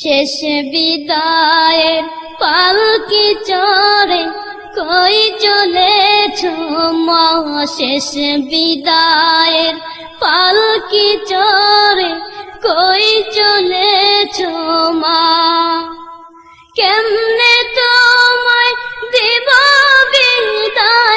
শেষ বিদায়ের পালকি চড়ে কই চলেছ মা? শেষ বিদায়ের পালকি চড়ে কই চলেছ মা? কেমনে তোমায় দেব বিদায়?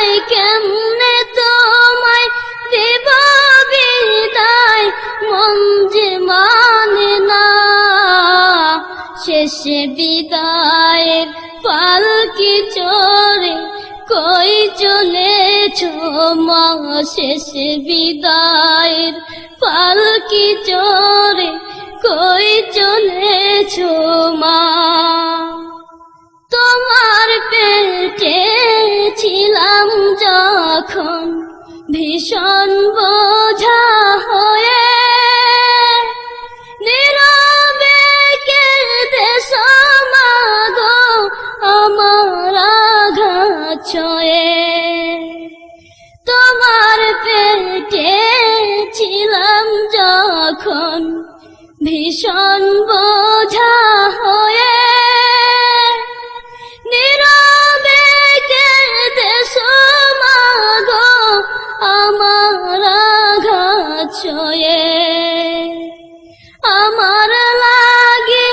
শেষ বিদায়ের পালকি চড়ে কই চলেছ মা? শেষ বিদায়ের পালকি চড়ে কই চলেছ মা? তোমার পেটে ছিলাম যখন ভীষণ বোঝা ছয়ে আমার লাগে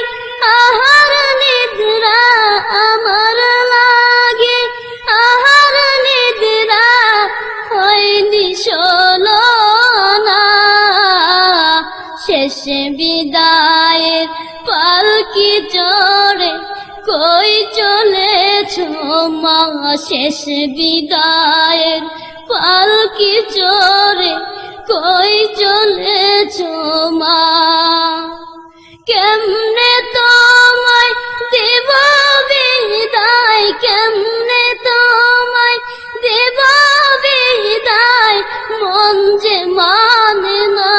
আহার নিদ্রা, আমার লাগে আহার নিদ্রা হয়নি শোলো না। শেষ বিদায়ের পালকি চড়ে কই চলেছ মা? শেষ বিদায়ের পালকি চড়ে কই চলেছ মা? কেমনে তোমায় দেব বিদায়? কেমনে তোমায় দেব বিদায়? মন যে মানে না।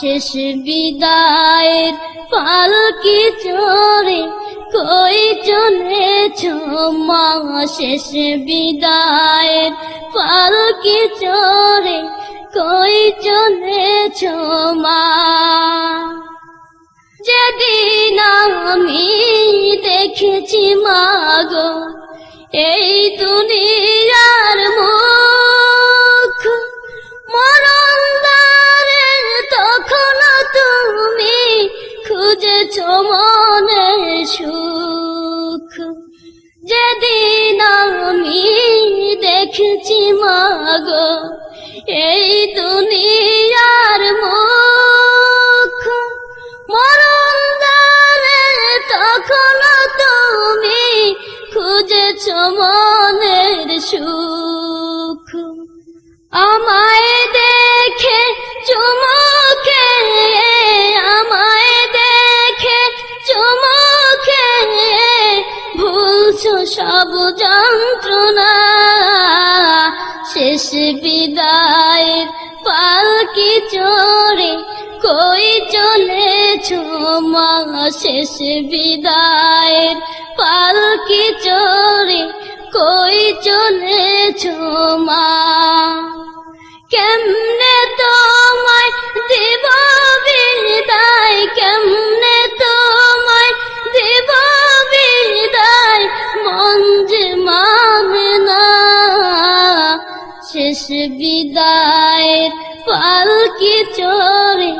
শেষ বিদায়ের পালকি চড়ে কই চলেছ মা? শেষ বিদায়ের পালকি চড়ে কই চলেছ মা? যেদিন আমি দেখেছি মাগো এই দুনিয়ার মুখ মরণ খুঁজেছ মনের সুখ? যেদিন আমি দেখেছি মাগো, এই দুনিয়ার মুখ। মরণ দ্বারে তখন তুমি খুঁজেছ মনের সুখ। আমায় দেখে চুমুকে সব যন্ত্রণা। শেষ বিদায়ের পালকি চড়ে কই চলেছ মা? শেষ বিদায়ের পালকি চড়ে কই চলেছ মা? কেমনে শেষ বিদায়ের পালকি চড়ে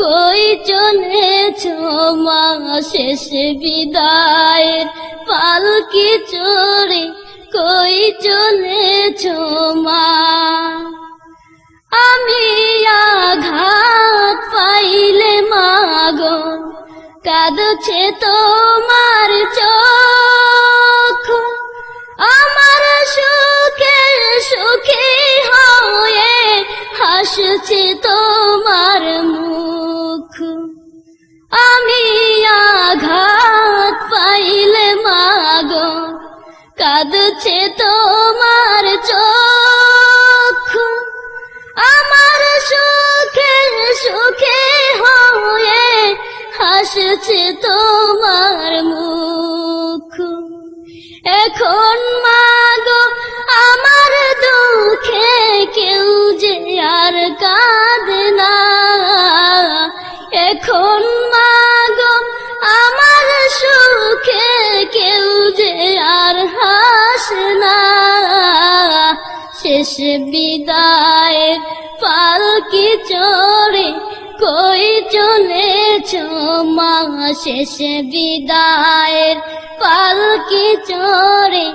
কই চলেছ মা? শেষ বিদায়ের পালকি চড়ে কই চলেছ মা? আমি আঘাত পাইলে মাগো কাঁদছে তোমার চোখ। হাসছে তোমার মুখ। আমি আঘাত পাইলে মাগো কাঁদছে তোমার এখন মাগো, আমার সুখে কেউ যে আর হাস না। শেষ বিদায় পালকি চড়ে কই চলেছ মা? শেষ বিদায়ের পালকি চড়ে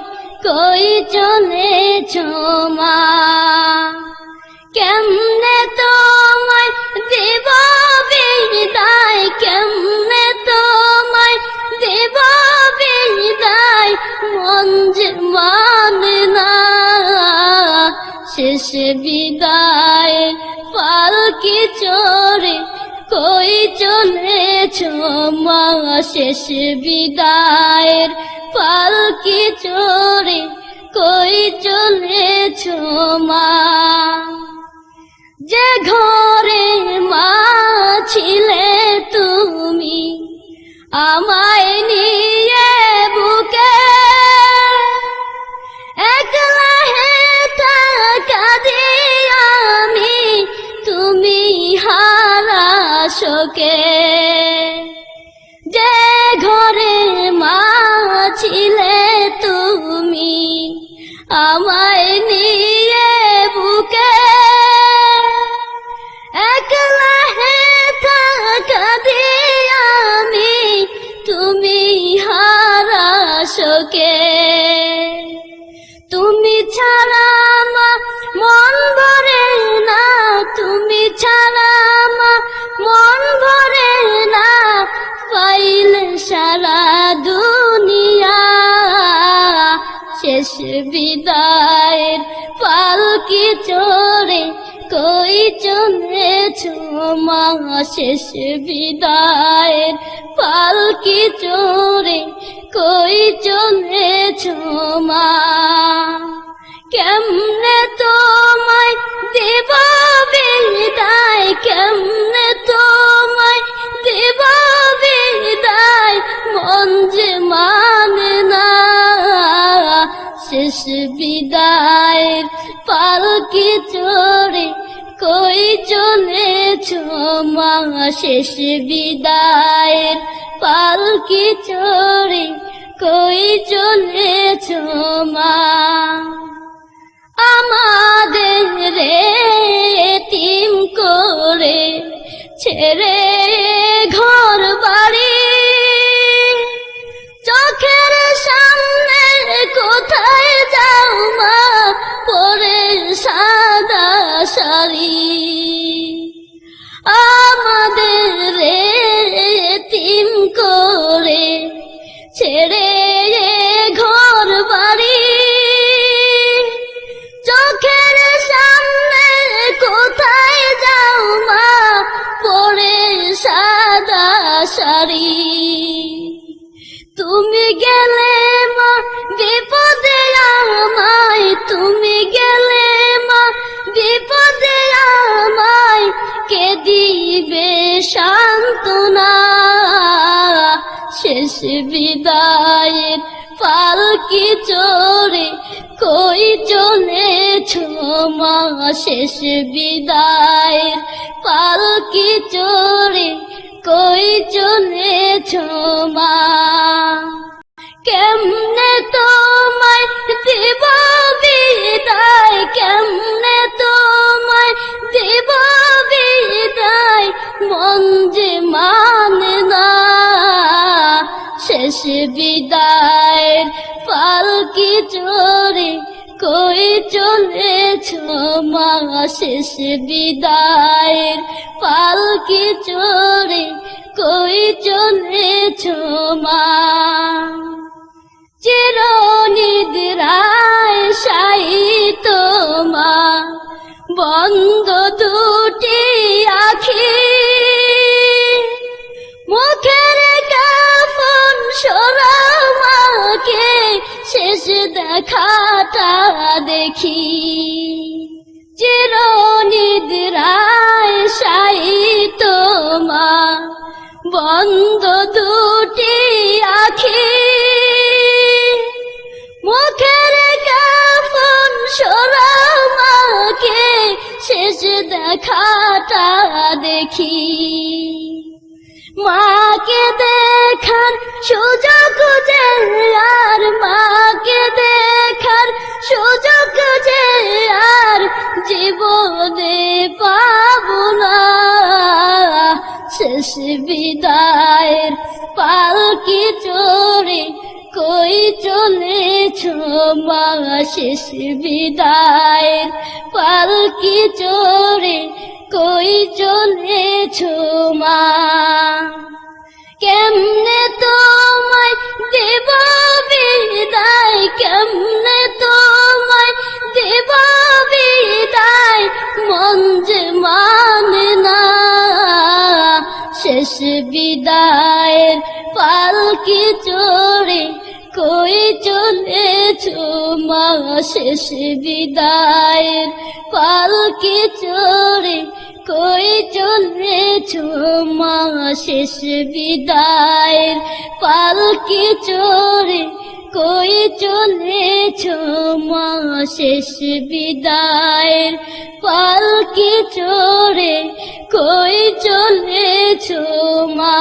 কই চলেছ মা? শেষ বিদায় পালকি চড়ে কই চলেছ মা? শেষ বিদায়ের পালকি চড়ে কই চলেছ মা? যে ঘরে মা ছিলে তুমি, আমায় নিয়ে সারা দুনিয়া, শেষ বিদায়ের পালকি চড়ে কই চলেছ মা? শেষ বিদায়ের পালকি চড়ে কই চলেছ মা? কেমনে তোমায় দেব বিদায়? কেমনে শেষ বিদায়ের পালকি চড়ে কই চলেছ মা? শেষ বিদায়ের পালকি চড়ে কই চলেছ মা? আমাদের রে তিম করে ছেড়ে ঘর বাড়ি চোখের সামনে শাড়ি তুমি গেলে মা, বিপদে আমায়। তুমি গেলে মা, বিপদে আমায়। কে দিবে সান্ত্বনা? শেষ বিদায়ের পালকি চড়ে কই চলেছ মা? শেষ বিদায়ের পালকি চড়ে কই চলেছ মা কেমনে তোমায় দেব বিদায়? কেমনে তোমায় দেব বিদায়? মন যে মানে না। শেষ বিদায়ের পালকি চড়ে কই চলেছ মা, শেষ বিদায়ের পালকি চড়ে কই চলেছ মা। চিরনিদ্রায় সাই তোমা বন্ধ দুটি আখি। মুখের কাপন সরামাকে শেষ দেখাটা দেখি চির নিদ্রায় সাই তোমা বন্ধ দুটি আখি। মুখের কাপন সরামাকে শেষ দেখাটা দেখি। মাকে দেখার সুযোগ যে আর মাকে দেখা সুযোগ যে আর জীবনে পাব না। শেষ বিদায়ের পালকি চড়ে কই চলেছ মা? শেষ বিদায়ের পালকি চড়ে কই চলেছ মা? কেমনে তোমায় দেব বিদায়? কেমনে তোমায় দেব বিদায়? মন যে মানে না। শেষ বিদায়ের পালকি চড়ে কই চলেছ মা? শেষ বিদায়ের পালকি চড়ে কই চলেছ মা? শেষ বিদায়ের পালকি চড়ে কই চলেছ মা? শেষ বিদায়ের পালকি চড়ে কই চলেছ মা?